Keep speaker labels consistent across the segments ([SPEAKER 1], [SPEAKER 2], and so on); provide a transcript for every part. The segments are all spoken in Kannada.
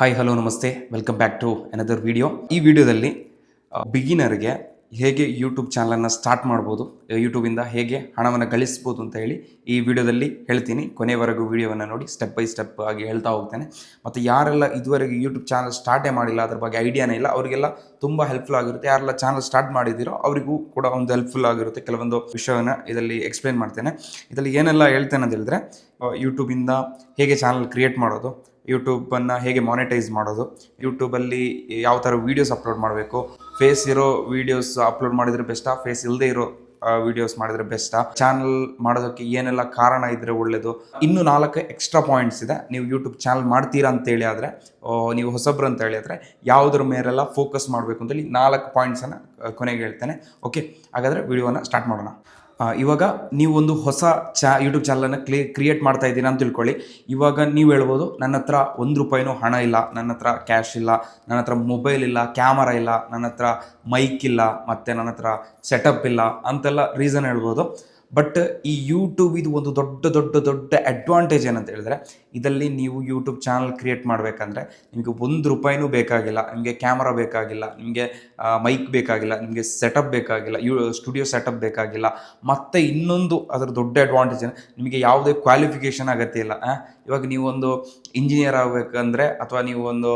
[SPEAKER 1] ಹಾಯ್ ಹಲೋ ನಮಸ್ತೆ. Welcome back to another video ಈ ವಿಡಿಯೋದಲ್ಲಿ ಬಿಗಿನರ್ಗೆ ಹೇಗೆ ಯೂಟ್ಯೂಬ್ ಚಾನಲನ್ನು ಸ್ಟಾರ್ಟ್ ಮಾಡ್ಬೋದು ಯೂಟ್ಯೂಬಿಂದ ಹೇಗೆ ಹಣವನ್ನು ಗಳಿಸ್ಬೋದು ಅಂತ ಹೇಳಿ ಈ ವಿಡಿಯೋದಲ್ಲಿ ಹೇಳ್ತೀನಿ. ಕೊನೆವರೆಗೂ ವಿಡಿಯೋವನ್ನು ನೋಡಿ ಸ್ಟೆಪ್ ಬೈ ಸ್ಟೆಪ್ ಆಗಿ ಹೇಳ್ತಾ ಹೋಗ್ತೇನೆ. ಮತ್ತು ಯಾರೆಲ್ಲ ಇದುವರೆಗೆ ಯೂಟ್ಯೂಬ್ ಚಾನಲ್ ಸ್ಟಾರ್ಟೇ ಮಾಡಿಲ್ಲ, ಅದ್ರ ಬಗ್ಗೆ ಐಡಿಯಾನೇ ಇಲ್ಲ, ಅವರಿಗೆಲ್ಲ ತುಂಬ ಹೆಲ್ಪ್ಫುಲ್ ಆಗಿರುತ್ತೆ. ಯಾರೆಲ್ಲ ಚಾನಲ್ ಸ್ಟಾರ್ಟ್ ಮಾಡಿದ್ದೀರೋ, ಅವರಿಗೂ ಕೂಡ ಒಂದು ಹೆಲ್ಪ್ಫುಲ್ ಆಗಿರುತ್ತೆ. ಕೆಲವೊಂದು ವಿಷಯವನ್ನು ಇದರಲ್ಲಿ ಎಕ್ಸ್ಪ್ಲೇನ್ ಮಾಡ್ತೇನೆ. ಇದರಲ್ಲಿ ಏನೆಲ್ಲ ಹೇಳ್ತೇನೆ ಅಂತ ಹೇಳಿದ್ರೆ ಯೂಟ್ಯೂಬಿಂದ ಹೇಗೆ ಚಾನಲ್ ಕ್ರಿಯೇಟ್ ಮಾಡೋದು ಯೂಟ್ಯೂಬನ್ನು ಹೇಗೆ ಮಾನಿಟೈಸ್ ಮಾಡೋದು, ಯೂಟ್ಯೂಬಲ್ಲಿ ಯಾವ ಥರ ವೀಡಿಯೋಸ್ ಅಪ್ಲೋಡ್ ಮಾಡಬೇಕು ಫೇಸ್ ಇರೋ ವೀಡಿಯೋಸ್ ಅಪ್ಲೋಡ್ ಮಾಡಿದರೆ ಬೆಸ್ಟಾ ಫೇಸ್ ಇಲ್ಲದೆ ಇರೋ ವಿಡಿಯೋಸ್ ಮಾಡಿದ್ರೆ ಬೆಸ್ಟಾ ಚಾನಲ್ ಮಾಡೋದಕ್ಕೆ ಏನೆಲ್ಲ ಕಾರಣ ಇದ್ದರೆ ಒಳ್ಳೆಯದು ಇನ್ನೂ ನಾಲ್ಕು ಎಕ್ಸ್ಟ್ರಾ ಪಾಯಿಂಟ್ಸ್ ಇದೆ. ನೀವು ಯೂಟ್ಯೂಬ್ ಚಾನಲ್ ಮಾಡ್ತೀರಾ ಅಂತೇಳಿ ಆದರೆ ನೀವು ಹೊಸಬ್ರು ಅಂತ ಹೇಳಿ ಆದರೆ, ಯಾವುದ್ರ ಮೇಲೆಲ್ಲ ಫೋಕಸ್ ಮಾಡಬೇಕು ಅಂತೇಳಿ ನಾಲ್ಕು ಪಾಯಿಂಟ್ಸನ್ನು ಕೊನೆಗೆ ಹೇಳ್ತೇನೆ. ಓಕೆ ಹಾಗಾದರೆ ವಿಡಿಯೋನ ಸ್ಟಾರ್ಟ್ ಮಾಡೋಣ. ಇವಾಗ ನೀವು ಒಂದು ಹೊಸ ಚಾ ಯೂಟ್ಯೂಬ್ ಚಾನಲನ್ನು ಕ್ಲೇ ಕ್ರಿಯೇಟ್ ಮಾಡ್ತಾ ಇದ್ದೀರಾ ಅಂತ ತಿಳ್ಕೊಳ್ಳಿ. ಇವಾಗ ನೀವು ಹೇಳ್ಬೋದು, ನನ್ನ ಹತ್ರ ಒಂದು ರೂಪಾಯಿನೂ ಹಣ ಇಲ್ಲ, ನನ್ನ ಹತ್ರ ಕ್ಯಾಶ್ ಇಲ್ಲ, ನನ್ನ ಹತ್ರ ಮೊಬೈಲ್ ಇಲ್ಲ ಕ್ಯಾಮರಾ ಇಲ್ಲ, ನನ್ನ ಹತ್ರ ಮೈಕ್ ಇಲ್ಲ, ಮತ್ತು ನನ್ನ ಹತ್ರ ಸೆಟಪ್ ಇಲ್ಲ ಅಂತೆಲ್ಲ ರೀಸನ್ ಹೇಳ್ಬೋದು. ಬಟ್ ಈ ಯೂಟ್ಯೂಬ್ ಇದು ಒಂದು ದೊಡ್ಡ ದೊಡ್ಡ ದೊಡ್ಡ ಅಡ್ವಾಂಟೇಜ್ ಏನಂತ ಹೇಳಿದ್ರೆ ಇದರಲ್ಲಿ ನೀವು ಯೂಟ್ಯೂಬ್ ಚಾನಲ್ ಕ್ರಿಯೇಟ್ ಮಾಡಬೇಕಂದ್ರೆ ನಿಮಗೆ ಒಂದು ರೂಪಾಯಿನೂ ಬೇಕಾಗಿಲ್ಲ, ನಿಮಗೆ ಕ್ಯಾಮ್ರಾ ಬೇಕಾಗಿಲ್ಲ, ನಿಮಗೆ ಮೈಕ್ ಬೇಕಾಗಿಲ್ಲ, ನಿಮಗೆ ಸೆಟಪ್ ಬೇಕಾಗಿಲ್ಲ, ಯೂ ಸ್ಟುಡಿಯೋ ಸೆಟಪ್ ಬೇಕಾಗಿಲ್ಲ, ಮತ್ತು ಇನ್ನೊಂದು ಅದರ ದೊಡ್ಡ ಅಡ್ವಾಂಟೇಜ್ ನಿಮಗೆ ಯಾವುದೇ ಕ್ವಾಲಿಫಿಕೇಷನ್ ಅಗತ್ಯ ಇಲ್ಲ? ಇವಾಗ ಒಂದು ಇಂಜಿನಿಯರ್ ಆಗಬೇಕಂದ್ರೆ ಅಥವಾ ನೀವು ಒಂದು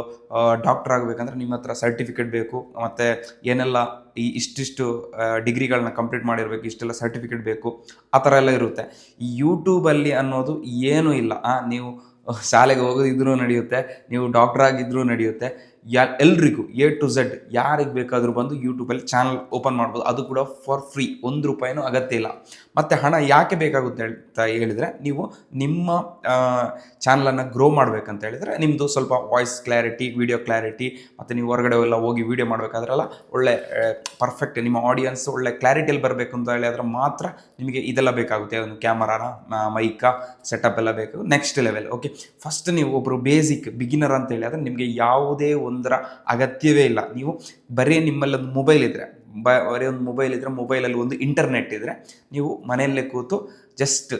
[SPEAKER 1] ಡಾಕ್ಟರ್ ಆಗಬೇಕಂದ್ರೆ ನಿಮ್ಮ ಹತ್ರ ಸರ್ಟಿಫಿಕೇಟ್ ಬೇಕು, ಮತ್ತು ಏನೆಲ್ಲ ಈ ಇಷ್ಟಿಷ್ಟು ಡಿಗ್ರಿಗಳನ್ನ ಕಂಪ್ಲೀಟ್ ಮಾಡಿರಬೇಕು, ಇಷ್ಟೆಲ್ಲ ಸರ್ಟಿಫಿಕೇಟ್ ಬೇಕು, ಆ ಥರ ಎಲ್ಲ ಇರುತ್ತೆ ಯೂಟ್ಯೂಬಲ್ಲಿ ಅನ್ನೋದು ಏನೂ ಇಲ್ಲ ನೀವು ಶಾಲೆಗೆ ಹೋಗೋದಿದ್ರೂ ನಡೆಯುತ್ತೆ ನೀವು ಡಾಕ್ಟರ್ ಆಗಿದ್ರೂ ನಡೆಯುತ್ತೆ. ಯಾ ಎಲ್ರಿಗೂ ಎ ಟು ಝೆಡ್ ಯಾರಿಗೆ ಬೇಕಾದರೂ ಬಂದು ಯೂಟ್ಯೂಬಲ್ಲಿ ಚಾನಲ್ ಓಪನ್ ಮಾಡ್ಬೋದು. ಅದು ಕೂಡ ಫಾರ್ ಫ್ರೀ ಒಂದು ರೂಪಾಯಿನೂ ಅಗತ್ಯ ಇಲ್ಲ. ಮತ್ತು ಹಣ ಯಾಕೆ ಬೇಕಾಗುತ್ತೆ ಅಂತ ಹೇಳಿದರೆ ನೀವು ನಿಮ್ಮ ಚಾನಲನ್ನು ಗ್ರೋ ಮಾಡಬೇಕಂತ ಹೇಳಿದರೆ ನಿಮ್ಮದು ಸ್ವಲ್ಪ ವಾಯ್ಸ್ ಕ್ಲಾರಿಟಿ ವಿಡಿಯೋ ಕ್ಲಾರಿಟಿ ಮತ್ತು ನೀವು ಹೊರಗಡೆ ಎಲ್ಲ ಹೋಗಿ ವಿಡಿಯೋ ಮಾಡಬೇಕಾದ್ರೆಲ್ಲ ಒಳ್ಳೆ ಪರ್ಫೆಕ್ಟ್ ನಿಮ್ಮ ಆಡಿಯನ್ಸ್ ಒಳ್ಳೆ ಕ್ಲಾರಿಟಿಯಲ್ಲಿ ಬರಬೇಕು ಅಂತ ಹೇಳಿದ್ರೆ ಮಾತ್ರ ನಿಮಗೆ ಇದೆಲ್ಲ ಬೇಕಾಗುತ್ತೆ. ಒಂದು ಕ್ಯಾಮರಾನ ಮೈಕ ಸೆಟಪ್ ಎಲ್ಲ ಬೇಕು. ನೆಕ್ಸ್ಟ್ ಲೆವೆಲ್ ಓಕೆ ಫಸ್ಟ್ ನೀವು ಒಬ್ಬರು ಬೇಸಿಕ್ ಬಿಗಿನರ್ ಅಂತ ಹೇಳಿ ಆದರೆ ನಿಮಗೆ ಯಾವುದೇ ಒಂದರ ಅಗತ್ಯವೇ ಇಲ್ಲ. ನೀವು ಬರೀ ನಿಮ್ಮಲ್ಲಿ ಒಂದು ಮೊಬೈಲ್ ಇದ್ದರೆ ಬರೀ ಒಂದು ಮೊಬೈಲ್ ಇದ್ದರೆ ಮೊಬೈಲಲ್ಲಿ ಒಂದು ಇಂಟರ್ನೆಟ್ ಇದ್ದರೆ ನೀವು ಮನೆಯಲ್ಲೇ ಕೂತು ಜಸ್ಟ್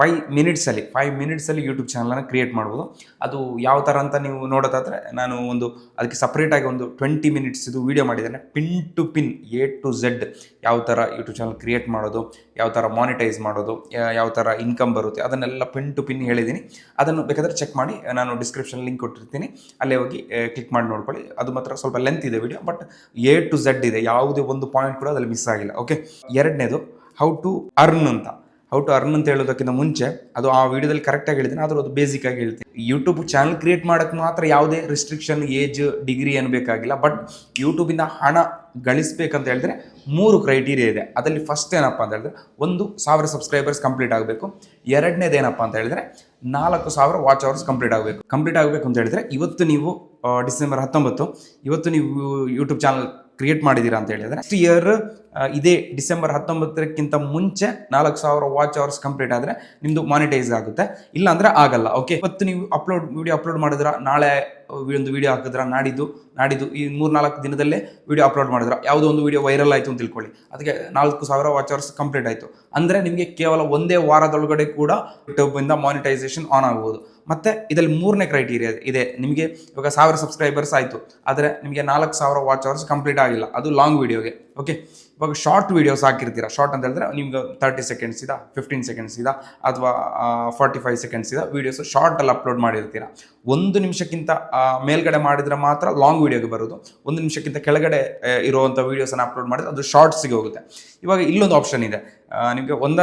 [SPEAKER 1] ಫೈವ್ ಮಿನಿಟ್ಸಲ್ಲಿ ಫೈವ್ ಮಿನಿಟ್ಸಲ್ಲಿ ಯೂಟ್ಯೂಬ್ ಚಾನಲನ್ನು ಕ್ರಿಯೇಟ್ ಮಾಡ್ಬೋದು. ಅದು ಯಾವ ಥರ ಅಂತ ನೀವು ನೋಡೋದಾದರೆ ನಾನು ಒಂದು ಅದಕ್ಕೆ ಸಪ್ರೇಟಾಗಿ ಒಂದು ಟ್ವೆಂಟಿ ಮಿನಿಟ್ಸ್ ಇದು ವೀಡಿಯೋ ಮಾಡಿದ್ದೇನೆ. Pin to pin A to Z ಯಾವ ಥರ ಯೂಟ್ಯೂಬ್ ಚಾನಲ್ ಕ್ರಿಯೇಟ್ ಮಾಡೋದು, ಯಾವ ಥರ ಮಾನಿಟೈಸ್ ಮಾಡೋದು ಯಾವ ಥರ ಇನ್ಕಮ್ ಬರುತ್ತೆ, ಅದನ್ನೆಲ್ಲ ಪಿನ್ ಟು ಪಿನ್ ಹೇಳಿದ್ದೀನಿ. ಅದನ್ನು ಬೇಕಾದರೆ ಚೆಕ್ ಮಾಡಿ, ನಾನು ಡಿಸ್ಕ್ರಿಪ್ಷನ್ ಲಿಂಕ್ ಕೊಟ್ಟಿರ್ತೀನಿ. ಅಲ್ಲೇ ಹೋಗಿ ಕ್ಲಿಕ್ ಮಾಡಿ ನೋಡ್ಕೊಳ್ಳಿ. ಅದು ಮಾತ್ರ ಸ್ವಲ್ಪ ಲೆಂತ್ ಇದೆ video but A to Z ಇದೆ. ಯಾವುದೇ ಒಂದು ಪಾಯಿಂಟ್ ಕೂಡ ಅದರಲ್ಲಿ ಮಿಸ್ ಆಗಿಲ್ಲ ಓಕೆ ಎರಡನೇದು ಹೌ ಟು ಅರ್ನ್ ಅಂತ. ಹೌ ಟು ಅರ್ನ್ ಅಂತ ಹೇಳೋದಕ್ಕಿಂತ ಮುಂಚೆ, ಅದು ಆ ವಿಡಿಯೋದಲ್ಲಿ ಕರೆಕ್ಟಾಗಿ ಹೇಳಿದ್ದೀನಿ. ಆದರೂ ಅದು ಬೇಸಿಕ್ ಆಗಿ ಹೇಳ್ತೀನಿ. ಯೂಟ್ಯೂಬ್ ಚಾನಲ್ ಕ್ರಿಯೇಟ್ ಮಾಡೋಕ್ಕೆ ಮಾತ್ರ ಯಾವುದೇ ರಿಸ್ಟ್ರಿಕ್ಷನ್ ಏಜ್ ಡಿಗ್ರಿ ಏನು ಬೇಕಾಗಿಲ್ಲ. ಬಟ್ ಯೂಟ್ಯೂಬಿಂದ ಹಣ ಗಳಿಸ್ಬೇಕಂತ ಹೇಳಿದ್ರೆ ಮೂರು ಕ್ರೈಟೀರಿಯಾ ಇದೆ. ಅದರಲ್ಲಿ ಫಸ್ಟ್ ಏನಪ್ಪ ಅಂತ ಹೇಳಿದ್ರೆ, ಒಂದು ಸಾವಿರ ಸಬ್ಸ್ಕ್ರೈಬರ್ಸ್ ಕಂಪ್ಲೀಟ್ ಆಗಬೇಕು. ಎರಡನೇದು ಏನಪ್ಪ ಅಂತ ಹೇಳಿದ್ರೆ, ನಾಲ್ಕು ಸಾವಿರ ವಾಚ್ ಅವರ್ಸ್ ಕಂಪ್ಲೀಟ್ ಆಗಬೇಕು. ಕಂಪ್ಲೀಟ್ ಆಗಬೇಕು ಅಂತ ಹೇಳಿದ್ರೆ, ಇವತ್ತು ನೀವು ಡಿಸೆಂಬರ್ ಹತ್ತೊಂಬತ್ತು, ಇವತ್ತು ನೀವು ಯೂಟ್ಯೂಬ್ ಚಾನಲ್ ಕ್ರಿಯೇಟ್ ಮಾಡಿದ್ದೀರಾ ಅಂತ ಹೇಳಿದ್ರೆ ನೆಕ್ಸ್ಟ್ ಇಯರ್ ಇದೇ ಡಿಸೆಂಬರ್ ಹತ್ತೊಂಬತ್ತಕ್ಕಿಂತ ಮುಂಚೆ ನಾಲ್ಕು ಸಾವಿರ ವಾಚ್ ಅವರ್ಸ್ ಕಂಪ್ಲೀಟ್ ಆದರೆ ನಿಮ್ಮದು ಮಾನಿಟೈಸ್ ಆಗುತ್ತೆ. ಇಲ್ಲ ಅಂದರೆ ಆಗಲ್ಲ ಓಕೆ ಇವತ್ತು ನೀವು ಅಪ್ಲೋಡ್ ವೀಡಿಯೋ ಅಪ್ಲೋಡ್ ಮಾಡಿದ್ರ, ನಾಳೆ ಒಂದು ವೀಡಿಯೋ ಹಾಕಿದ್ರ, ನಾಡಿದ್ದು ನಾಡಿದ್ದು, ಈ ಮೂರು ನಾಲ್ಕು ದಿನದಲ್ಲೇ ವೀಡಿಯೋ ಅಪ್ಲೋಡ್ ಮಾಡಿದ್ರ, ಯಾವುದೋ ಒಂದು ವೀಡಿಯೋ ವೈರಲ್ ಆಯಿತು ಅಂತ ತಿಳ್ಕೊಳ್ಳಿ. ಅದಕ್ಕೆ ನಾಲ್ಕು ಸಾವಿರ ವಾಚ್ ಅವರ್ಸ್ ಕಂಪ್ಲೀಟ್ ಆಯಿತು. ಅಂದರೆ ನಿಮಗೆ ಕೇವಲ ಒಂದೇ ವಾರದೊಳಗಡೆ ಕೂಡ ಯೂಟ್ಯೂಬಿಂದ ಮಾನಿಟೈಸೇಷನ್ ಆನ್ ಆಗ್ಬೋದು. ಮತ್ತೆ ಇದರಲ್ಲಿ ಮೂರನೇ ಕ್ರೈಟೀರಿಯಾ ಇದೆ. ನಿಮಗೆ ಇವಾಗ ಸಾವಿರ ಸಬ್ಸ್ಕ್ರೈಬರ್ಸ್ ಆಯಿತು. ಆದರೆ ನಿಮಗೆ ನಾಲ್ಕು ಸಾವಿರ ವಾಚ್ ಅವರ್ಸ್ ಕಂಪ್ಲೀಟ್ ಆಗಿಲ್ಲ. ಅದು ಲಾಂಗ್ ವೀಡಿಯೋಗೆ ಓಕೆ ಇವಾಗ ಶಾರ್ಟ್ ವೀಡಿಯೋಸ್ ಹಾಕಿರ್ತೀರಾ? ಶಾರ್ಟ್ ಅಂತ ಹೇಳಿದ್ರೆ ನಿಮ್ಗೆ ತರ್ಟಿ ಸೆಕೆಂಡ್ಸ್ ಇದ ಫಿಫ್ಟೀನ್ ಸೆಕೆಂಡ್ಸ್ ಇದ, ಅಥವಾ ಫಾರ್ಟಿ ಫೈವ್ ಸೆಕೆಂಡ್ಸ್ ಇದ ವೀಡಿಯೋಸ್ ಶಾರ್ಟಲ್ಲಿ ಅಪ್ಲೋಡ್ ಮಾಡಿರ್ತೀರಾ? ಒಂದು ನಿಮಿಷಕ್ಕಿಂತ ಮೇಲ್ಗಡೆ ಮಾಡಿದ್ರೆ ಮಾತ್ರ ಲಾಂಗ್ ವೀಡಿಯೋಗೆ ಬರೋದು. ಒಂದು ನಿಮಿಷಕ್ಕಿಂತ ಕೆಳಗಡೆ ಇರುವಂಥ ವೀಡಿಯೋಸನ್ನು ಅಪ್ಲೋಡ್ ಮಾಡಿದ್ರೆ ಅದು ಶಾರ್ಟ್ಸಿಗೆ ಹೋಗುತ್ತೆ. ಇವಾಗ ಇಲ್ಲೊಂದು ಆಪ್ಷನ್ ಇದೆ. ನಿಮಗೆ ಒಂದ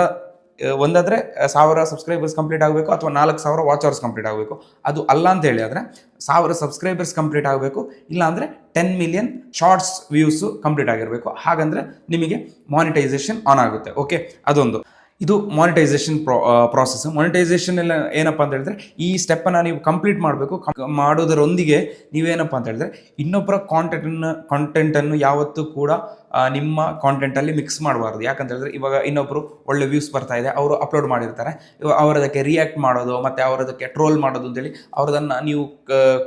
[SPEAKER 1] ಒಂದಾದರೆ ಸಾವಿರ ಸಬ್ಸ್ಕ್ರೈಬರ್ಸ್ ಕಂಪ್ಲೀಟ್ ಆಗಬೇಕು ಅಥವಾ ನಾಲ್ಕು ಸಾವಿರ ವಾಚ್ ಕಂಪ್ಲೀಟ್ ಆಗಬೇಕು. ಅದು ಅಲ್ಲ ಅಂತ ಹೇಳಿ ಆದರೆ, ಸಾವಿರ ಸಬ್ಸ್ಕ್ರೈಬರ್ಸ್ ಕಂಪ್ಲೀಟ್ ಆಗಬೇಕು, ಇಲ್ಲಾಂದರೆ ten million shorts views complete ಆಗಿರಬೇಕು. ಹಾಗಂದರೆ ನಿಮಗೆ ಮಾನಿಟೈಸೇಷನ್ ಆನ್ ಆಗುತ್ತೆ. ಓಕೆ ಅದೊಂದು. ಇದು ಮಾನಿಟೈಸೇಷನ್ ಪ್ರಾ ಪ್ರಾಸೆಸ್ ಮಾನಿಟೈಸೇಷನ್ ಎಲ್ಲ ಏನಪ್ಪ ಅಂತ ಹೇಳಿದ್ರೆ, ಈ ಸ್ಟೆಪ್ಪನ್ನು ನೀವು ಕಂಪ್ಲೀಟ್ ಮಾಡಬೇಕು. ಮಾಡೋದರೊಂದಿಗೆ ನೀವೇನಪ್ಪ ಅಂತ ಹೇಳಿದ್ರೆ ಇನ್ನೊಬ್ಬರ ಕಾಂಟೆಂಟನ್ನು ಕಾಂಟೆಂಟನ್ನು ಯಾವತ್ತೂ ಕೂಡ ನಿಮ್ಮ ಕಾಂಟೆಂಟಲ್ಲಿ ಮಿಕ್ಸ್ ಮಾಡಬಾರ್ದು. ಯಾಕಂತ ಹೇಳಿದ್ರೆ ಇವಾಗ ಇನ್ನೊಬ್ಬರು ಒಳ್ಳೆ ವ್ಯೂಸ್ ಬರ್ತಾ ಇದೆ, ಅವರು ಅಪ್ಲೋಡ್ ಮಾಡಿರ್ತಾರೆ. ಇವಾಗ ಅವರದಕ್ಕೆ ರಿಯಾಕ್ಟ್ ಮಾಡೋದು, ಮತ್ತು ಅವರದಕ್ಕೆ ಟ್ರೋಲ್ ಮಾಡೋದು ಅಂತೇಳಿ ಅವ್ರದನ್ನು ನೀವು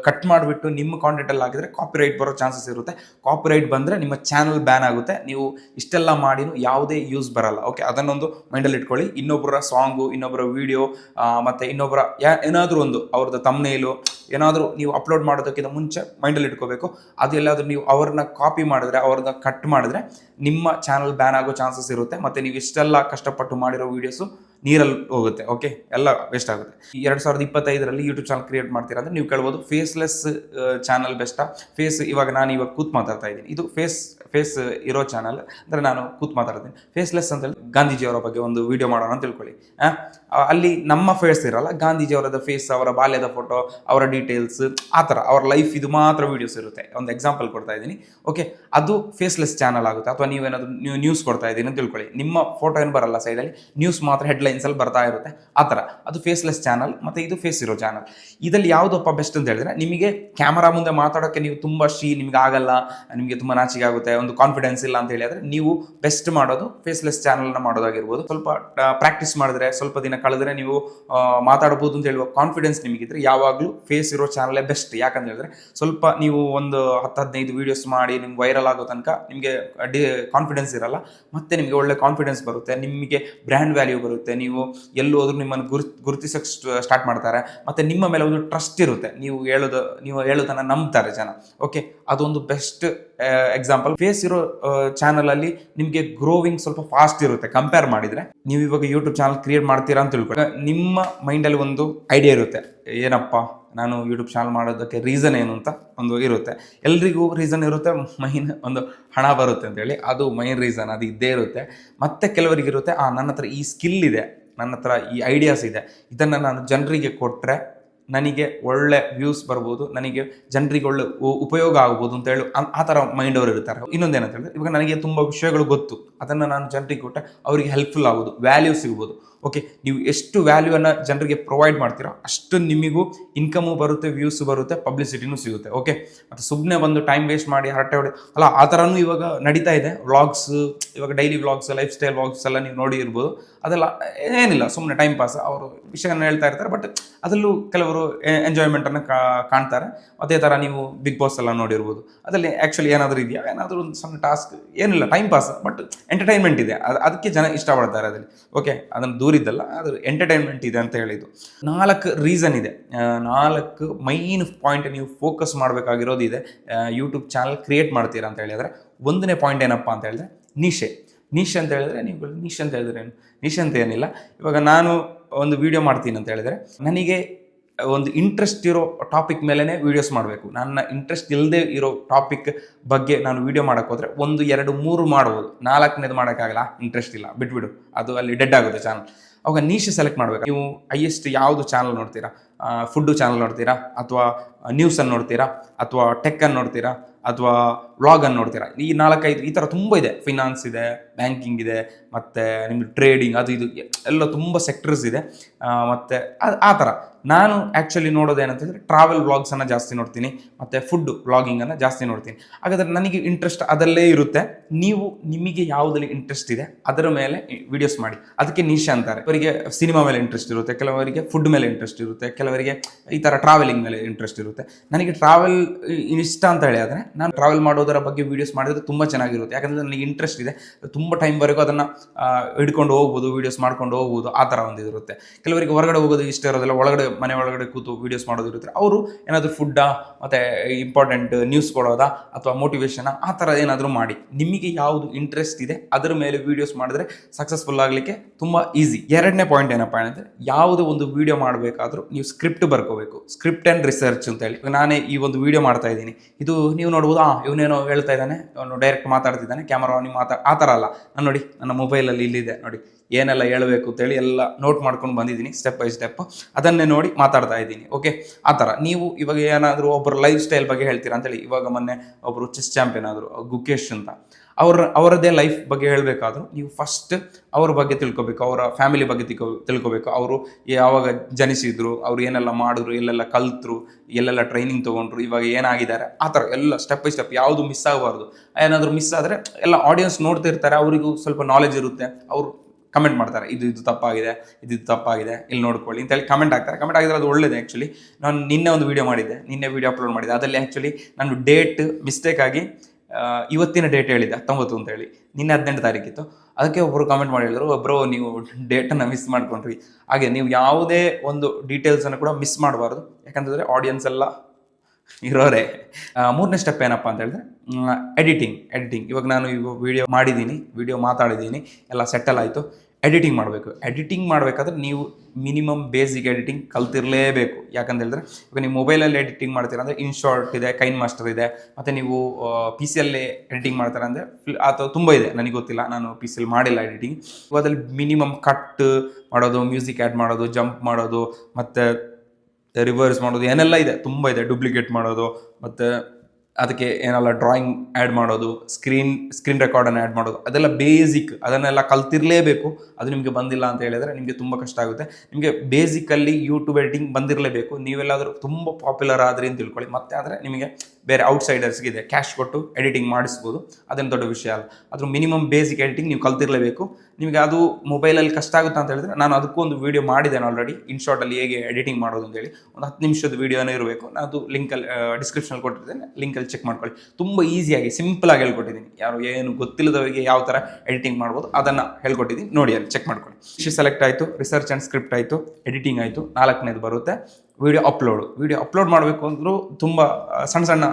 [SPEAKER 1] ಕಟ್ ಮಾಡಿಬಿಟ್ಟು ನಿಮ್ಮ ಕಾಂಟೆಂಟಲ್ಲಿ ಹಾಕಿದ್ರೆ ಕಾಪಿರೈಟ್ ಬರೋ ಚಾನ್ಸಸ್ ಇರುತ್ತೆ. ಕಾಪಿರೈಟ್ ಬಂದರೆ ನಿಮ್ಮ ಚಾನಲ್ ಬ್ಯಾನ್ ಆಗುತ್ತೆ. ನೀವು ಇಷ್ಟೆಲ್ಲ ಮಾಡಿನೂ ಯಾವುದೇ ಯೂಸ್ ಬರಲ್ಲ. ಓಕೆ ಅದನ್ನೊಂದು ಮೈಂಡಲ್ಲಿ ಇಟ್ಕೊಳ್ಳಿ. ಇನ್ನೊಬ್ಬರ ಸಾಂಗು ಇನ್ನೊಬ್ಬರ ವಿಡಿಯೋ ಮತ್ತು ಇನ್ನೊಬ್ಬರ ಯಾ, ಏನಾದರೂ ಒಂದು ಅವ್ರದ್ದು ತಮ್ನೇಲು ಏನಾದರೂ ನೀವು ಅಪ್ಲೋಡ್ ಮಾಡೋದಕ್ಕಿಂತ ಮುಂಚೆ ಮೈಂಡಲ್ಲಿ ಇಟ್ಕೋಬೇಕು. ಅದೆಲ್ಲಾದರೂ ನೀವು ಅವ್ರನ್ನ ಕಾಪಿ ಮಾಡಿದ್ರೆ, ಅವ್ರನ್ನ ಕಟ್ ಮಾಡಿದ್ರೆ ನಿಮ್ಮ ಚಾನಲ್ ಬ್ಯಾನ್ ಆಗೋ ಚಾನ್ಸಸ್ ಇರುತ್ತೆ. ಮತ್ತು ನೀವು ಇಷ್ಟೆಲ್ಲ ಕಷ್ಟಪಟ್ಟು ಮಾಡಿರೋ ವೀಡಿಯೋಸು ನೀರಲ್ಲಿ ಹೋಗುತ್ತೆ ಓಕೆ ಎಲ್ಲ ವೇಸ್ಟ್ ಆಗುತ್ತೆ. ಎರಡು ಸಾವಿರದ ಇಪ್ಪತ್ತೈದರಲ್ಲಿ ಯೂಟ್ಯೂಬ್ ಚಾನಲ್ ಕ್ರಿಯೇಟ್ ಮಾಡ್ತೀರಾ ಅಂದರೆ ನೀವು ಕೇಳ್ಬೋದು ಫೇಸ್ಲೆಸ್ ಚಾನಲ್ ಬೆಸ್ಟಾ ಫೇಸ್ ಇವಾಗ ನಾನು ಇವಾಗ ಕೂತ್ ಮಾತಾಡ್ತಾ ಇದ್ದೀನಿ. ಇದು ಫೇಸ್ ಫೇಸ್ ಇರೋ ಚಾನಲ್ ಅಂದರೆ ನಾನು ಕೂತ್ ಮಾತಾಡ್ತೀನಿ. ಫೇಸ್ಲೆಸ್ ಅಂತ ಹೇಳಿ ಗಾಂಧೀಜಿಯವರ ಬಗ್ಗೆ ಒಂದು ವಿಡಿಯೋ ಮಾಡೋಣ ಅಂತ ತಿಳ್ಕೊಳ್ಳಿ ಅಲ್ಲಿ ನಮ್ಮ ಫೇಸ್ ಇರಲ್ಲ, ಗಾಂಧೀಜಿಯವರದ ಫೇಸ್ ಅವರ ಬಾಲ್ಯದ ಫೋಟೋ ಅವರ ಡೀಟೇಲ್ಸ್ ಆ ಥರ, ಅವರ ಲೈಫ್ ಇದು ಮಾತ್ರ ವೀಡಿಯೋಸ್ ಇರುತ್ತೆ. ಒಂದು ಎಕ್ಸಾಂಪಲ್ ಕೊಡ್ತಾ ಇದ್ದೀನಿ ಓಕೆ ಅದು ಫೇಸ್ಲೆಸ್ ಚಾನಲ್ ಆಗುತ್ತೆ. ಅಥವಾ ನೀವೇನಾದರೂ ನೀವು ನ್ಯೂಸ್ ಕೊಡ್ತಾ ಇದ್ದೀನಿ ಅಂತ ತಿಳ್ಕೊಳ್ಳಿ. ನಿಮ್ಮ ಫೋಟೋ ಏನು ಬರಲ್ಲ ಸೈಡಲ್ಲಿ ನ್ಯೂಸ್ ಮಾತ್ರ ಹೆಡ್ಲೈನ್ಸಲ್ಲಿ ಬರ್ತಾ ಇರುತ್ತೆ. ಆ ಥರ. ಅದು ಫೇಸ್ಲೆಸ್ ಚಾನಲ್ ಮತ್ತು ಇದು ಫೇಸ್ ಇರೋ ಚಾನಲ್ ಇದರಲ್ಲಿ ಯಾವುದಪ್ಪ ಬೆಸ್ಟ್ ಅಂತ ಹೇಳಿದ್ರೆ, ನಿಮಗೆ ಕ್ಯಾಮರಾ ಮುಂದೆ ಮಾತಾಡೋಕ್ಕೆ ನೀವು ತುಂಬ ಶೀ, ನಿಮ್ಗೆ ಆಗಲ್ಲ, ನಿಮಗೆ ತುಂಬ ನಾಚಿಕೆ ಆಗುತ್ತೆ, ಒಂದು ಕಾನ್ಫಿಡೆನ್ಸ್ ಇಲ್ಲ ಅಂತ ಹೇಳಿದ್ರೆ ನೀವು ಬೆಸ್ಟ್ ಮಾಡೋದು ಫೇಸ್ಲೆಸ್ ಚಾನಲ್ನ ಮಾಡೋದಾಗಿರ್ಬೋದು ಸ್ವಲ್ಪ ಪ್ರಾಕ್ಟೀಸ್ ಮಾಡಿದ್ರೆ, ಸ್ವಲ್ಪ ದಿನ ಕಳೆದ್ರೆ ನೀವು ಮಾತಾಡ್ಬೋದು ಅಂತ ಹೇಳುವ ಕಾನ್ಫಿಡೆನ್ಸ್ ನಿಮಗಿದ್ರೆ ಯಾವಾಗಲೂ ಫೇಸ್ ಇರೋ ಚಾನಲೇ ಬೆಸ್ಟ್ ಯಾಕಂತ ಹೇಳಿದ್ರೆ, ಸ್ವಲ್ಪ ನೀವು ಒಂದು ಹತ್ತು, ಹದಿನೈದು ವೀಡಿಯೋಸ್ ಮಾಡಿ ನಿಮ್ಗೆ ವೈರಲ್ ಆಗೋ ತನಕ ನಿಮಗೆ ಕಾನ್ಫಿಡೆನ್ಸ್ ಇರಲ್ಲ. ಮತ್ತೆ ನಿಮಗೆ ಒಳ್ಳೆ ಕಾನ್ಫಿಡೆನ್ಸ್ ಬರುತ್ತೆ, ನಿಮಗೆ ಬ್ರ್ಯಾಂಡ್ ವ್ಯಾಲ್ಯೂ ಬರುತ್ತೆ, ನೀವು ಎಲ್ಲೂ ಹೋದ್ರೂ ನಿಮ್ಮನ್ನು ಗುರು ಗುರುತಿಸಕ್ಕೆ ಸ್ಟಾರ್ಟ್ ಮಾಡ್ತಾರೆ. ಮತ್ತೆ ನಿಮ್ಮ ಮೇಲೆ ಒಂದು ಟ್ರಸ್ಟ್ ಇರುತ್ತೆ. ನೀವು ಹೇಳೋದು, ನೀವು ಹೇಳೋದನ್ನ ನಂಬ್ತಾರೆ ಜನ. ಓಕೆ ಅದೊಂದು ಬೆಸ್ಟ್ ಎಕ್ಸಾಂಪಲ್ ಫೇಸ್ ಇರೋ ಚಾನಲ್ ಅಲ್ಲಿ ನಿಮಗೆ ಗ್ರೋವಿಂಗ್ ಸ್ವಲ್ಪ ಫಾಸ್ಟ್ ಇರುತ್ತೆ. ಕಂಪೇರ್ ಮಾಡಿದ್ರೆ ನೀವು ಇವಾಗ ಯೂಟ್ಯೂಬ್ ಚಾನಲ್ ಕ್ರಿಯೇಟ್ ಮಾಡ್ತೀರಾ ಅಂತ ತಿಳ್ಕೊಂಡು ನಿಮ್ಮ ಮೈಂಡಲ್ಲಿ ಒಂದು ಐಡಿಯಾ ಇರುತ್ತೆ. ಏನಪ್ಪ? ನಾನು ಯೂಟ್ಯೂಬ್ ಚಾನಲ್ ಮಾಡೋದಕ್ಕೆ ರೀಸನ್ ಏನು ಅಂತ ಒಂದು ಇರುತ್ತೆ. ಎಲ್ರಿಗೂ ರೀಸನ್ ಇರುತ್ತೆ ಮೈನ್ ಒಂದು ಹಣ ಬರುತ್ತೆ ಅಂತೇಳಿ ಅದು ಮೈನ್ ರೀಸನ್ ಅದು ಇದ್ದೇ ಇರುತ್ತೆ. ಮತ್ತೆ ಕೆಲವರಿಗೆ ಇರುತ್ತೆ, ಆ, ನನ್ನ ಹತ್ರ ಈ ಸ್ಕಿಲ್ ಇದೆ, ನನ್ನ ಹತ್ರ ಈ ಐಡಿಯಾಸ್ ಇದೆ. ಇದನ್ನು ನಾನು ಜನರಿಗೆ ಕೊಟ್ಟರೆ ನನಗೆ ಒಳ್ಳೆ ವ್ಯೂಸ್ ಬರ್ಬೋದು, ನನಗೆ ಜನರಿಗೆ ಒಳ್ಳೆ ಉಪಯೋಗ ಆಗ್ಬೋದು ಅಂತ ಹೇಳಿ ಆ ಥರ ಮೈಂಡ್ ಅವರು ಇರ್ತಾರೆ. ಇನ್ನೊಂದೇನಂತ ಹೇಳಿದ್ರೆ, ಇವಾಗ ನನಗೆ ತುಂಬ ವಿಷಯಗಳು ಗೊತ್ತು. ಅದನ್ನು ನಾನು ಜನರಿಗೆ ಕೊಟ್ಟರೆ ಅವರಿಗೆ ಹೆಲ್ಪ್ಫುಲ್ ಆಗೋದು ವ್ಯಾಲ್ಯೂ ಸಿಗ್ಬೋದು. ಓಕೆ ನೀವು ಎಷ್ಟು ವ್ಯಾಲ್ಯೂವನ್ನು ಜನರಿಗೆ ಪ್ರೊವೈಡ್ ಮಾಡ್ತೀರೋ ಅಷ್ಟು ನಿಮಗೂ ಇನ್ಕಮು ಬರುತ್ತೆ ವ್ಯೂಸು ಬರುತ್ತೆ ಪಬ್ಲಿಸಿಟಿನೂ ಸಿಗುತ್ತೆ. ಓಕೆ ಮತ್ತು ಸುಮ್ಮನೆ ಬಂದು ಟೈಮ್ ವೇಸ್ಟ್ ಮಾಡಿ ಹರಟೆ ಹೊಡೆ ಅಲ್ಲ, ಆ ಥರನೂ ಇವಾಗ ನಡೀತಾ ಇದೆ. ವ್ಲಾಗ್ಸ್ ಇವಾಗ daily vlogs lifestyle vlogs ಎಲ್ಲ ನೀವು ನೋಡಿ ಇರ್ಬೋದು. ಅದೆಲ್ಲ ಏನಿಲ್ಲ ಸುಮ್ಮನೆ ಟೈಮ್ ಪಾಸ್ ಅವರು ವಿಷಯನ ಹೇಳ್ತಾ ಇರ್ತಾರೆ ಬಟ್ ಅದರಲ್ಲೂ ಕೆಲವರು ಎಂಜಾಯ್ಮೆಂಟನ್ನು ಕಾಣ್ತಾರೆ. ಅದೇ ಥರ ನೀವು ಬಿಗ್ ಬಾಸ್ ಎಲ್ಲ ನೋಡಿರ್ಬೋದು. ಅದರಲ್ಲಿ ಆ್ಯಕ್ಚುಲಿ ಏನಾದರೂ ಇದೆಯಾ? ಏನಾದರೂ ಒಂದು ಸಣ್ಣ ಟಾಸ್ಕ್ ಏನಿಲ್ಲ ಟೈಮ್ ಪಾಸ್ ಬಟ್ ಎಂಟರ್ಟೈನ್ಮೆಂಟ್ ಇದೆ. ಅದು, ಅದಕ್ಕೆ ಜನ ಇಷ್ಟಪಡ್ತಾರೆ ಅದರಲ್ಲಿ. ಓಕೆ ಅದನ್ನು ದೂರಿದ್ದಲ್ಲ ಅದು ಎಂಟರ್ಟೈನ್ಮೆಂಟ್ ಇದೆ ಅಂತ ಹೇಳಿದ್ದು. ನಾಲ್ಕು ರೀಸನ್ ಇದೆ. ನಾಲ್ಕು ಮೈನ್ ಪಾಯಿಂಟ್ ನೀವು ಫೋಕಸ್ ಮಾಡಬೇಕಾಗಿರೋದು ಇದೆ. ಯೂಟ್ಯೂಬ್ ಚಾನಲ್ ಕ್ರಿಯೇಟ್ ಮಾಡ್ತೀರಾ ಅಂತ ಹೇಳಿದ್ರೆ, ಒಂದನೇ ಪಾಯಿಂಟ್ ಏನಪ್ಪ ಅಂತ ಹೇಳಿದ್ರೆ, ನಿಶೆ. ನಿಶ್ ಅಂತ ಹೇಳಿದ್ರೆ ನೀವು ನೀಶ್ ಅಂತ ಹೇಳಿದ್ರೆ ಏನು? ನಿಶ್ ಅಂತ ಏನಿಲ್ಲ. ಇವಾಗ ನಾನು ಒಂದು ವಿಡಿಯೋ ಮಾಡ್ತೀನಿ ಅಂತ ಹೇಳಿದ್ರೆ, ನನಗೆ ಒಂದು ಇಂಟ್ರೆಸ್ಟ್ ಇರೋ ಟಾಪಿಕ್ ಮೇಲೇ ವೀಡಿಯೋಸ್ ಮಾಡಬೇಕು. ನನ್ನ ಇಂಟ್ರೆಸ್ಟ್ ಇಲ್ಲದೆ ಇರೋ ಟಾಪಿಕ್ ಬಗ್ಗೆ ನಾನು ವೀಡಿಯೋ ಮಾಡೋಕ್ಕೋದ್ರೆ ಒಂದು, ಎರಡು, ಮೂರು ಮಾಡ್ಬೋದು. ನಾಲ್ಕನೇದು ಮಾಡೋಕ್ಕಾಗಲ್ಲ? ಇಂಟ್ರೆಸ್ಟ್ ಇಲ್ಲ. ಬಿಟ್ಬಿಡು. ಅದು ಅಲ್ಲಿ ಡೆಡ್ ಆಗುತ್ತೆ ಚಾನಲ್ ಅವಾಗ ನೀಶ್ ಸೆಲೆಕ್ಟ್ ಮಾಡಬೇಕು. ನೀವು ಹೈಯೆಸ್ಟ್ ಯಾವುದು ಚಾನಲ್ ನೋಡ್ತೀರಾ? ಫುಡ್ಡು ಚಾನಲ್ ನೋಡ್ತೀರಾ? ಅಥವಾ ನ್ಯೂಸನ್ನು ನೋಡ್ತೀರಾ? ಅಥವಾ ಟೆಕ್ಕನ್ನು ನೋಡ್ತೀರಾ? ಅಥವಾ ವ್ಲಾಗನ್ನು ನೋಡ್ತೀರಾ? ಈ ನಾಲ್ಕೈದು, ಈ ಥರ ತುಂಬ ಇದೆ. ಫಿನಾನ್ಸ್ ಇದೆ ಬ್ಯಾಂಕಿಂಗ್ ಇದೆ, ಮತ್ತು ನಿಮ್ಮ ಟ್ರೇಡಿಂಗ್ ಅದು ಇದು, ಎಲ್ಲ ತುಂಬ ಸೆಕ್ಟರ್ಸ್ ಇದೆ. ಮತ್ತು ಆ- ಥರ ನಾನು ಆ್ಯಕ್ಚುಲಿ ನೋಡೋದು ಏನಂತಂದರೆ ಟ್ರಾವೆಲ್ ವ್ಲಾಗ್ಸನ್ನು ಜಾಸ್ತಿ ನೋಡ್ತೀನಿ, ಮತ್ತು ಫುಡ್ ವ್ಲಾಗಿಂಗನ್ನು ಜಾಸ್ತಿ ನೋಡ್ತೀನಿ. ಹಾಗಾದರೆ ನನಗೆ ಇಂಟ್ರೆಸ್ಟ್ ಅದರಲ್ಲೇ ಇರುತ್ತೆ. ನೀವು ನಿಮಗೆ ಯಾವುದರಲ್ಲಿ ಇಂಟ್ರೆಸ್ಟ್ ಇದೆ, ಅದರ ಮೇಲೆ ವಿಡಿಯೋಸ್ ಮಾಡಿ. ಅದಕ್ಕೆ ನಿಶಾ ಅಂತಾರೆ. ಅವರಿಗೆ ಸಿನಿಮಾ ಮೇಲೆ ಇಂಟ್ರೆಸ್ಟ್ ಇರುತ್ತೆ, ಕೆಲವರಿಗೆ ಫುಡ್ ಮೇಲೆ ಇಂಟ್ರೆಸ್ಟ್ ಇರುತ್ತೆ, ಕೆಲವರಿಗೆ ಈ ಥರ ಟ್ರಾವೆಲಿಂಗ್ ಮೇಲೆ ಇಂಟ್ರೆಸ್ಟ್ ಇರುತ್ತೆ. ನನಗೆ ಟ್ರಾವೆಲ್ ಇಷ್ಟ ಅಂತ ಹೇಳಿದ್ರೆ ನಾನು ಟ್ರಾವೆಲ್ ಮಾಡೋದರ ಬಗ್ಗೆ ವೀಡಿಯೋಸ್ ಮಾಡಿದ್ರೆ ತುಂಬ ಚೆನ್ನಾಗಿರುತ್ತೆ. ಯಾಕಂದರೆ ನನಗೆ ಇಂಟ್ರೆಸ್ಟ್ ಇದೆ. ತುಂಬ ಟೈಮ್ವರೆಗೂ ಅದನ್ನು ಹಿಡ್ಕೊಂಡು ಹೋಗ್ಬೋದು ವೀಡಿಯೋಸ್ ಮಾಡ್ಕೊಂಡು ಹೋಗ್ಬೋದು, ಆ ಥರ ಒಂದು ಇರುತ್ತೆ. ಕೆಲವರಿಗೆ ಹೊರಗಡೆ ಹೋಗೋದು ಇಷ್ಟ ಇರೋದಿಲ್ಲ, ಒಳಗಡೆ, ಮನೆ ಒಳಗಡೆ ಕೂತು ವೀಡಿಯೋಸ್ ಮಾಡೋದಿರುತ್ತೆ ಅವರು ಏನಾದರೂ ಫುಡ್ಡಾ ಮತ್ತು ಇಂಪಾರ್ಟೆಂಟ್ ನ್ಯೂಸ್ ಕೊಡೋದಾ, ಅಥವಾ ಮೋಟಿವೇಶನ ಆ ಥರ ಏನಾದರೂ ಮಾಡಿ. ನಿಮಗೆ ಯಾವುದು ಇಂಟ್ರೆಸ್ಟ್ ಇದೆ, ಅದರ ಮೇಲೆ ವೀಡಿಯೋಸ್ ಮಾಡಿದ್ರೆ ಸಕ್ಸಸ್ಫುಲ್ ಆಗಲಿಕ್ಕೆ ತುಂಬ ಈಸಿ ಎರಡನೇ ಪಾಯಿಂಟ್ ಏನಪ್ಪ ಅಂದರೆ ಯಾವುದೇ ಒಂದು ವಿಡಿಯೋ ಮಾಡಬೇಕಾದ್ರೂ ನೀವು ಸ್ಕ್ರಿಪ್ಟ್ ಬರ್ಕೋಬೇಕು. ಸ್ಕ್ರಿಪ್ಟ್ ಆ್ಯಂಡ್ ರಿಸರ್ಚ್ ಅಂತ ಹೇಳಿ. ನಾನೇ ಈ ಒಂದು ವಿಡಿಯೋ ಮಾಡ್ತಾ ಇದ್ದೀನಿ. ಇದು ನೀವು ನೋಡ್ಬೋದು, ಆ, ಇವನೇನೋ ಹೇಳ್ತಾ ಇದ್ದಾನೆ, ಅವನು ಡೈರೆಕ್ಟ್ ಮಾತಾಡ್ತಿದ್ದಾನೆ ಕ್ಯಾಮರಾ ನೀವು ಮಾತಾ, ಆ ಥರ ಅಲ್ಲ. ನಾನು ನೋಡಿ, ನನ್ನ ಮೊಬೈಲಲ್ಲಿ ಇಲ್ಲಿದೆ ನೋಡಿ. ಏನೆಲ್ಲ ಹೇಳಬೇಕು ಅಂತೇಳಿ ಎಲ್ಲ ನೋಟ್ ಮಾಡ್ಕೊಂಡು ಬಂದಿದ್ದೀನಿ ಸ್ಟೆಪ್ ಬೈ ಸ್ಟೆಪ್ ಅದನ್ನೇ ನೋಡಿ ಮಾತಾಡ್ತಾ ಇದ್ದೀನಿ ಓಕೆ ಆ ಥರ. ನೀವು ಇವಾಗ ಏನಾದರೂ ಒಬ್ಬರು ಲೈಫ್ ಸ್ಟೈಲ್ ಬಗ್ಗೆ ಹೇಳ್ತೀರಾ ಅಂತೇಳಿ ಇವಾಗ ಮೊನ್ನೆ ಒಬ್ಬರು ಚೆಸ್ ಚಾಂಪಿಯನ್ ಆದರು, ಗುಕೇಶ್ ಅಂತ. ಅವ್ರ ಅವರದೇ ಲೈಫ್ ಬಗ್ಗೆ ಹೇಳಬೇಕಾದ್ರೂ, ನೀವು ಫಸ್ಟ್ ಅವ್ರ ಬಗ್ಗೆ ತಿಳ್ಕೊಬೇಕು, ಅವರ ಫ್ಯಾಮಿಲಿ ಬಗ್ಗೆ ತಿಳ್ಕೊ, ತಿಳ್ಕೊಬೇಕು. ಅವರು ಯಾವಾಗ ಜನಿಸಿದ್ರು, ಅವ್ರು ಏನೆಲ್ಲ ಮಾಡಿದ್ರು, ಎಲ್ಲೆಲ್ಲ ಕಲ್ತರು, ಎಲ್ಲೆಲ್ಲ ಟ್ರೈನಿಂಗ್ ತೊಗೊಂಡ್ರು, ಇವಾಗ ಏನಾಗಿದ್ದಾರೆ, ಆ ಥರ ಎಲ್ಲ ಸ್ಟೆಪ್ ಬೈ ಸ್ಟೆಪ್ ಯಾವುದು ಮಿಸ್ ಆಗಬಾರ್ದು. ಏನಾದರೂ ಮಿಸ್ ಆದರೆ ಎಲ್ಲ ಆಡಿಯನ್ಸ್ ನೋಡ್ತಿರ್ತಾರೆ ಅವರಿಗೂ ಸ್ವಲ್ಪ ನಾಲೆಜ್ ಇರುತ್ತೆ. ಅವರು ಕಮೆಂಟ್ ಮಾಡ್ತಾರೆ, ಇದು ಇದು ತಪ್ಪಾಗಿದೆ, ಇದು ಇದು ತಪ್ಪಾಗಿದೆ, ಇಲ್ಲಿ ನೋಡ್ಕೊಳ್ಳಿ ಅಂತೇಳಿ ಕಮೆಂಟ್ ಆಗ್ತಾರೆ ಕಮೆಂಟ್ ಆಗಿದ್ರೆ ಅದು ಒಳ್ಳೇದು ಆ್ಯಕ್ಚುಲಿ ನಾನು ನಿನ್ನೆ ಒಂದು ವೀಡಿಯೋ ಮಾಡಿದ್ದೆ, ನಿನ್ನೆ ವೀಡಿಯೋ ಅಪ್ಲೋಡ್ ಮಾಡಿದ್ದೆ. ಅದರಲ್ಲಿ ಆ್ಯಕ್ಚುಲಿ ನಾನು ಡೇಟ್ ಮಿಸ್ಟೇಕ್ ಆಗಿ ಇವತ್ತಿನ ಡೇಟ್ ಹೇಳಿದ್ದೆ, ಹತ್ತೊಂಬತ್ತು ಅಂತ ಹೇಳಿ. ನಿನ್ನೆ ಹದಿನೆಂಟು ತಾರೀಕಿತ್ತು. ಅದಕ್ಕೆ ಒಬ್ಬರು ಕಾಮೆಂಟ್ ಮಾಡಿ ಹೇಳಿದ್ರು ಒಬ್ಬರು ನೀವು ಡೇಟನ್ನು ಮಿಸ್ ಮಾಡ್ಕೊಂಡ್ರಿ. ಹಾಗೆ ನೀವು ಯಾವುದೇ ಒಂದು ಡೀಟೇಲ್ಸನ್ನು ಕೂಡ ಮಿಸ್ ಮಾಡಬಾರ್ದು. ಯಾಕಂತಂದರೆ ಆಡಿಯನ್ಸ್ ಎಲ್ಲ ಇರೋರೆ. ಮೂರನೇ ಸ್ಟೆಪ್ ಏನಪ್ಪ ಅಂತ ಹೇಳಿದ್ರೆ ಎಡಿಟಿಂಗ್ ಎಡಿಟಿಂಗ್ ಇವಾಗ ನಾನು ಇವಾಗ ವಿಡಿಯೋ ಮಾಡಿದ್ದೀನಿ ವಿಡಿಯೋ ಮಾತಾಡಿದ್ದೀನಿ, ಎಲ್ಲ ಸೆಟಲ್ ಆಯಿತು. ಎಡಿಟಿಂಗ್ ಮಾಡಬೇಕು. ಎಡಿಟಿಂಗ್ ಮಾಡಬೇಕಾದ್ರೆ ನೀವು ಮಿನಿಮಮ್ ಬೇಸಿಕ್ ಎಡಿಟಿಂಗ್ ಕಲ್ತಿರಲೇಬೇಕು. ಯಾಕಂತ ಹೇಳಿದ್ರೆ, ಇವಾಗ ನೀವು ಮೊಬೈಲಲ್ಲಿ ಎಡಿಟಿಂಗ್ ಮಾಡ್ತೀರಾ ಅಂದರೆ ಇನ್ಶಾರ್ಟ್ ಇದೆ ಕೈನ್ ಮಾಸ್ಟರ್ ಇದೆ, ಮತ್ತು ನೀವು ಪಿ ಸಿಯಲ್ಲಿ ಎಡಿಟಿಂಗ್ ಮಾಡ್ತಾರ ಅಂದರೆ ಅಥವಾ ತುಂಬ ಇದೆ. ನನಗೆ ಗೊತ್ತಿಲ್ಲ, ನಾನು ಪಿ ಸಿಯಲ್ಲಿ ಮಾಡಿಲ್ಲ ಎಡಿಟಿಂಗ್ ಅದ್ರಲ್ಲಿ ಮಿನಿಮಮ್ ಕಟ್ ಮಾಡೋದು ಮ್ಯೂಸಿಕ್ ಆ್ಯಡ್ ಮಾಡೋದು ಜಂಪ್ ಮಾಡೋದು, ಮತ್ತು ರಿವರ್ಸ್ ಮಾಡೋದು, ಏನೆಲ್ಲ ಇದೆ. ತುಂಬ ಇದೆ. ಡೂಪ್ಲಿಕೇಟ್ ಮಾಡೋದು, ಮತ್ತು ಅದಕ್ಕೆ ಏನಲ್ಲ ಡ್ರಾಯಿಂಗ್ ಆ್ಯಡ್ ಮಾಡೋದು ಸ್ಕ್ರೀನ್ ಸ್ಕ್ರೀನ್ ರೆಕಾರ್ಡನ್ನು ಆ್ಯಡ್ ಮಾಡೋದು, ಅದೆಲ್ಲ ಬೇಸಿಕ್ ಅದನ್ನೆಲ್ಲ ಕಲ್ತಿರಲೇಬೇಕು. ಅದು ನಿಮಗೆ ಬಂದಿಲ್ಲ ಅಂತ ಹೇಳಿದರೆ ನಿಮಗೆ ತುಂಬ ಕಷ್ಟ ಆಗುತ್ತೆ. ನಿಮಗೆ ಬೇಸಿಕಲ್ಲಿ ಯೂಟ್ಯೂಬ್ ಎಡಿಟಿಂಗ್ ಬಂದಿರಲೇಬೇಕು. ನೀವೆಲ್ಲಾದರೂ ತುಂಬ ಪಾಪ್ಯುಲರ್ ಆದ್ರಿ ಅಂತ ತಿಳ್ಕೊಳ್ಳಿ. ಮತ್ತೆ ಆದರೆ ನಿಮಗೆ ಬೇರೆ ಔಟ್ಸೈಡರ್ಸ್ಗೆ ಇದೆ. ಕ್ಯಾಶ್ ಕೊಟ್ಟು ಎಡಿಟಿಂಗ್ ಮಾಡಿಸ್ಬೋದು. ಅದೇನು ದೊಡ್ಡ ವಿಷಯ ಅಲ್ಲ. ಅದ್ರ ಮಿನಿಮಮ್ ಬೇಸಿಕ್ ಎಡಿಟಿಂಗ್ ನೀವು ಕಲ್ತಿರಲೇಬೇಕು. ನಿಮಗೆ ಅದು ಮೊಬೈಲಲ್ಲಿ ಕಷ್ಟ ಆಗುತ್ತೆ ಅಂತ ಹೇಳಿದ್ರೆ ನಾನು ಅದಕ್ಕೂ ಒಂದು ವೀಡಿಯೋ ಮಾಡಿದ್ದೇನೆ ಆಲ್ರೆಡಿ ಇನ್ಶಾರ್ಟಲ್ಲಿ ಹೇಗೆ ಎಡಿಟಿಂಗ್ ಮಾಡೋದು ಅಂತೇಳಿ ಒಂದು ಹತ್ತು ನಿಮಿಷದ ವೀಡಿಯೋನೇ ಇರಬೇಕು. ನಾನು ಅದು ಲಿಂಕಲ್ಲಿ ಡಿಸ್ಕ್ರಿಪ್ಷನಲ್ಲಿ ಕೊಟ್ಟಿರ್ತೇನೆ. ಲಿಂಕಲ್ಲಿ ಚೆಕ್ ಮಾಡ್ಕೊಳ್ಳಿ. ತುಂಬ ಈಸಿಯಾಗಿ ಸಿಂಪಲಾಗಿ ಹೇಳ್ಕೊಟ್ಟಿದ್ದೀನಿ. ಯಾರು ಏನು ಗೊತ್ತಿಲ್ಲದವರಿಗೆ ಯಾವ ಥರ ಎಡಿಟಿಂಗ್ ಮಾಡ್ಬೋದು, ಅದನ್ನು ಹೇಳ್ಕೊಟ್ಟಿದ್ದೀನಿ. ನೋಡಿ ಅಲ್ಲಿ ಚೆಕ್ ಮಾಡ್ಕೊಳ್ಳಿ. ಶಿ ಸೆಲೆಕ್ಟ್ ಆಯಿತು ರಿಸರ್ಚ್ ಆ್ಯಂಡ್ ಸ್ಕ್ರಿಪ್ಟ್ ಆಯಿತು ಎಡಿಟಿಂಗ್ ಆಯಿತು, ನಾಲ್ಕನೇದು ಬರುತ್ತೆ. ವಿಡಿಯೋ ಅಪ್ಲೋಡು ವಿಡಿಯೋ ಅಪ್ಲೋಡ್ ಮಾಡಬೇಕು ಅಂದರೂ ತುಂಬ ಸಣ್ಣ ಸಣ್ಣ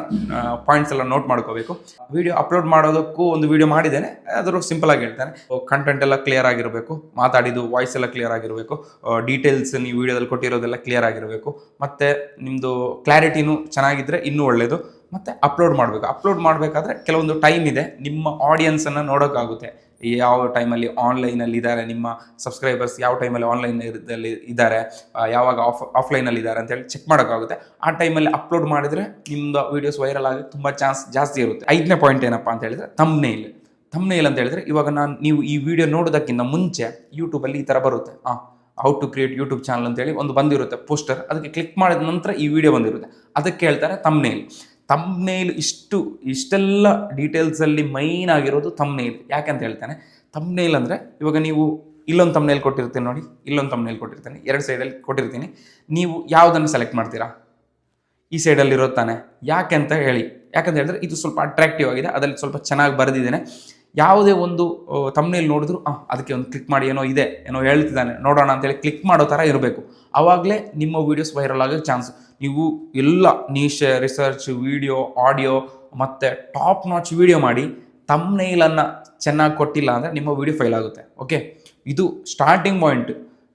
[SPEAKER 1] ಪಾಯಿಂಟ್ಸ್ ಎಲ್ಲ ನೋಟ್ ಮಾಡ್ಕೋಬೇಕು. ವಿಡಿಯೋ ಅಪ್ಲೋಡ್ ಮಾಡೋದಕ್ಕೂ ಒಂದು ವಿಡಿಯೋ ಮಾಡಿದ್ದೇನೆ, ಆದರೂ ಸಿಂಪಲ್ ಆಗಿ ಹೇಳ್ತಾನೆ. ಕಂಟೆಂಟ್ ಎಲ್ಲ ಕ್ಲಿಯರ್ ಆಗಿರಬೇಕು, ಮಾತಾಡಿದ್ದು ವಾಯ್ಸ್ ಎಲ್ಲ ಕ್ಲಿಯರ್ ಆಗಿರಬೇಕು ಡೀಟೇಲ್ಸ್ ನೀವು ವಿಡಿಯೋದಲ್ಲಿ ಕೊಟ್ಟಿರೋದೆಲ್ಲ ಕ್ಲಿಯರ್ ಆಗಿರಬೇಕು, ಮತ್ತು ನಿಮ್ಮದು ಕ್ಲಾರಿಟಿನೂ ಚೆನ್ನಾಗಿದ್ದರೆ ಇನ್ನೂ ಒಳ್ಳೆಯದು ಮತ್ತು ಅಪ್ಲೋಡ್ ಮಾಡಬೇಕು. ಅಪ್ಲೋಡ್ ಮಾಡಬೇಕಾದ್ರೆ ಕೆಲವೊಂದು ಟೈಮ್ ಇದೆ. ನಿಮ್ಮ ಆಡಿಯನ್ಸನ್ನು ನೋಡೋಕ್ಕಾಗುತ್ತೆ. ಯಾವ ಟೈಮಲ್ಲಿ ಆನ್ಲೈನಲ್ಲಿ ಇದ್ದಾರೆ, ನಿಮ್ಮ ಸಬ್ಸ್ಕ್ರೈಬರ್ಸ್ ಯಾವ ಟೈಮಲ್ಲಿ ಆನ್ಲೈನ್ ಇದ್ದಾರೆ ಯಾವಾಗ ಆಫ್ ಆಫ್ಲೈನಲ್ಲಿ ಇದ್ದಾರೆ ಅಂತೇಳಿ ಚೆಕ್ ಮಾಡೋಕ್ಕಾಗುತ್ತೆ. ಆ ಟೈಮಲ್ಲಿ ಅಪ್ಲೋಡ್ ಮಾಡಿದರೆ ನಿಮ್ಮದು ವೀಡಿಯೋಸ್ ವೈರಲ್ ಆಗಿ ತುಂಬ ಚಾನ್ಸ್ ಜಾಸ್ತಿ ಇರುತ್ತೆ. ಐದನೇ ಪಾಯಿಂಟ್ ಏನಪ್ಪ ಅಂತ ಹೇಳಿದ್ರೆ ತಮ್ನೇಲ್ ತಮ್ನೇಲ್ ಅಂತ ಹೇಳಿದ್ರೆ ಇವಾಗ ನಾನು ನೀವು ಈ ವಿಡಿಯೋ ನೋಡೋದಕ್ಕಿಂತ ಮುಂಚೆ ಯೂಟ್ಯೂಬಲ್ಲಿ ಈ ಥರ ಬರುತ್ತೆ. ಹಾಂ how to create YouTube channel ಅಂತೇಳಿ ಒಂದು ಬಂದಿರುತ್ತೆ ಪೋಸ್ಟರ್ ಅದಕ್ಕೆ ಕ್ಲಿಕ್ ಮಾಡಿದ ನಂತರ ಈ ವಿಡಿಯೋ ಬಂದಿರುತ್ತೆ. ಅದಕ್ಕೆ ಹೇಳ್ತಾರೆ ತಮ್ನೇಲ್ ತಮ್ನೇಲ್ ಇಷ್ಟು, ಇಷ್ಟೆಲ್ಲ ಡೀಟೇಲ್ಸಲ್ಲಿ ಮೈನ್ ಆಗಿರೋದು ತಮ್ನೇಲ್ ಯಾಕೆ ಅಂತ ಹೇಳ್ತಾನೆ? ತಮ್ನೇಲ್ ಅಂದರೆ, ಇವಾಗ ನೀವು ಇಲ್ಲೊಂದು ತಮ್ನೇಲ್ ಕೊಟ್ಟಿರ್ತೀನಿ ನೋಡಿ, ಇಲ್ಲೊಂದು ತಮ್ನೇಲ್ ಕೊಟ್ಟಿರ್ತೀನಿ, ಎರಡು ಸೈಡಲ್ಲಿ ಕೊಟ್ಟಿರ್ತೀನಿ. ನೀವು ಯಾವುದನ್ನು ಸೆಲೆಕ್ಟ್ ಮಾಡ್ತೀರಾ? ಈ ಸೈಡಲ್ಲಿ ಇರೋ ತಾನೆ. ಯಾಕೆ ಅಂತ ಹೇಳಿ. ಯಾಕಂತ ಹೇಳಿದ್ರೆ ಇದು ಸ್ವಲ್ಪ ಅಟ್ರಾಕ್ಟಿವ್ ಆಗಿದೆ, ಅದರಲ್ಲಿ ಸ್ವಲ್ಪ ಚೆನ್ನಾಗಿ ಬರೆದಿದ್ದೇನೆ. ಯಾವುದೇ ಒಂದು ತಮ್ಮನೇಲಿ ನೋಡಿದ್ರು ಹಾಂ ಅದಕ್ಕೆ ಒಂದು ಕ್ಲಿಕ್ ಮಾಡಿ ಏನೋ ಇದೆ, ಏನೋ ಹೇಳ್ತಿದ್ದಾನೆ, ನೋಡೋಣ ಅಂತೇಳಿ ಕ್ಲಿಕ್ ಮಾಡೋ ಥರ ಇರಬೇಕು. ಆವಾಗಲೇ ನಿಮ್ಮ ವೀಡಿಯೋಸ್ ವೈರಲ್ ಆಗೋ ಚಾನ್ಸ್ ನೀವು ಎಲ್ಲ ನೀಶ ರಿಸರ್ಚ್ ವಿಡಿಯೋ ಆಡಿಯೋ ಮತ್ತು ಟಾಪ್ ನಾಚ್ ವಿಡಿಯೋ ಮಾಡಿ ತಮ್ಮನೇಲನ್ನು ಚೆನ್ನಾಗಿ ಕೊಟ್ಟಿಲ್ಲ ಅಂದರೆ ನಿಮ್ಮ ವೀಡಿಯೋ ಫೈಲ್ ಆಗುತ್ತೆ ಓಕೆ ಇದು ಸ್ಟಾರ್ಟಿಂಗ್ ಪಾಯಿಂಟ್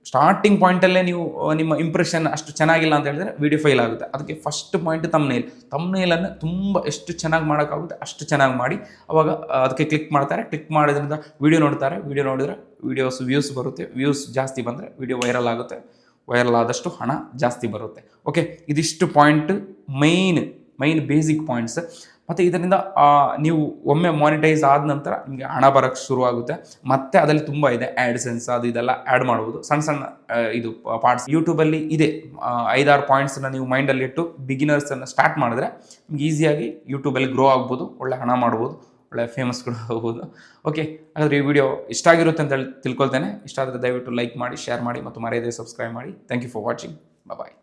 [SPEAKER 1] ಸ್ಟಾರ್ಟಿಂಗ್ ಪಾಯಿಂಟಲ್ಲೇ ನೀವು ನಿಮ್ಮ ಇಂಪ್ರೆಷನ್ ಅಷ್ಟು ಚೆನ್ನಾಗಿಲ್ಲ ಅಂತ ಹೇಳಿದ್ರೆ ವಿಡಿಯೋ ಫೈಲ್ ಆಗುತ್ತೆ. ಅದಕ್ಕೆ ಫಸ್ಟ್ ಪಾಯಿಂಟ್ ತಮ್ಮನೇಲ್ ತಮ್ಮನೇಲನ್ನು ತುಂಬ ಎಷ್ಟು ಚೆನ್ನಾಗಿ ಮಾಡೋಕ್ಕಾಗುತ್ತೆ ಅಷ್ಟು ಚೆನ್ನಾಗಿ ಮಾಡಿ. ಅವಾಗ ಅದಕ್ಕೆ ಕ್ಲಿಕ್ ಮಾಡ್ತಾರೆ. ಕ್ಲಿಕ್ ಮಾಡೋದ್ರಿಂದ ವಿಡಿಯೋ ನೋಡ್ತಾರೆ. ವಿಡಿಯೋ ನೋಡಿದ್ರೆ ವಿಡಿಯೋಸ್ ವ್ಯೂಸ್ ಬರುತ್ತೆ. ವ್ಯೂಸ್ ಜಾಸ್ತಿ ಬಂದರೆ ವಿಡಿಯೋ ವೈರಲ್ ಆಗುತ್ತೆ. ವೈರಲ್ ಆದಷ್ಟು ಹಣ ಜಾಸ್ತಿ ಬರುತ್ತೆ. ಓಕೆ ಇದಿಷ್ಟು point main main basic points ಮತ್ತು ಇದರಿಂದ ನೀವು ಒಮ್ಮೆ ಮಾನಿಟೈಸ್ ಆದ ನಂತರ ನಿಮಗೆ ಹಣ ಬರೋಕ್ಕೆ ಶುರುವಾಗುತ್ತೆ. ಮತ್ತು ಅದರಲ್ಲಿ ತುಂಬ ಇದೆ ಆ್ಯಡ್ ಸೆನ್ಸ್ ಅದು ಇದೆಲ್ಲ ಆ್ಯಡ್ ಮಾಡ್ಬೋದು. ಸಣ್ಣ ಸಣ್ಣ ಇದು ಪಾರ್ಟ್ಸ್ ಯೂಟ್ಯೂಬಲ್ಲಿ ಇದೆ ಐದಾರು ಪಾಯಿಂಟ್ಸನ್ನ ನೀವು ಮೈಂಡಲ್ಲಿ ಇಟ್ಟು ಬಿಗಿನರ್ಸನ್ನು ಸ್ಟಾರ್ಟ್ ಮಾಡಿದ್ರೆ ನಿಮ್ಗೆ ಈಸಿಯಾಗಿ ಯೂಟ್ಯೂಬಲ್ಲಿ ಗ್ರೋ ಆಗ್ಬೋದು, ಒಳ್ಳೆ ಹಣ ಮಾಡ್ಬೋದು, ಒಳ್ಳೆ ಫೇಮಸ್ ಕೂಡ ಹೋಗ್ಬೋದು ಓಕೆ ಹಾಗಾದ್ರೆ ಈ ವಿಡಿಯೋ ಇಷ್ಟ ಆಗಿರುತ್ತೆ ಅಂತ ಹೇಳಿ ತಿಳ್ಕೊಳ್ತೇನೆ. ಇಷ್ಟ ಆದರೆ ದಯವಿಟ್ಟು ಲೈಕ್ ಮಾಡಿ ಶೇರ್ ಮಾಡಿ ಮತ್ತು ಮರೆಯದೇ ಸಬ್ಸ್ಕ್ರೈಬ್ ಮಾಡಿ. Thank you for watching bye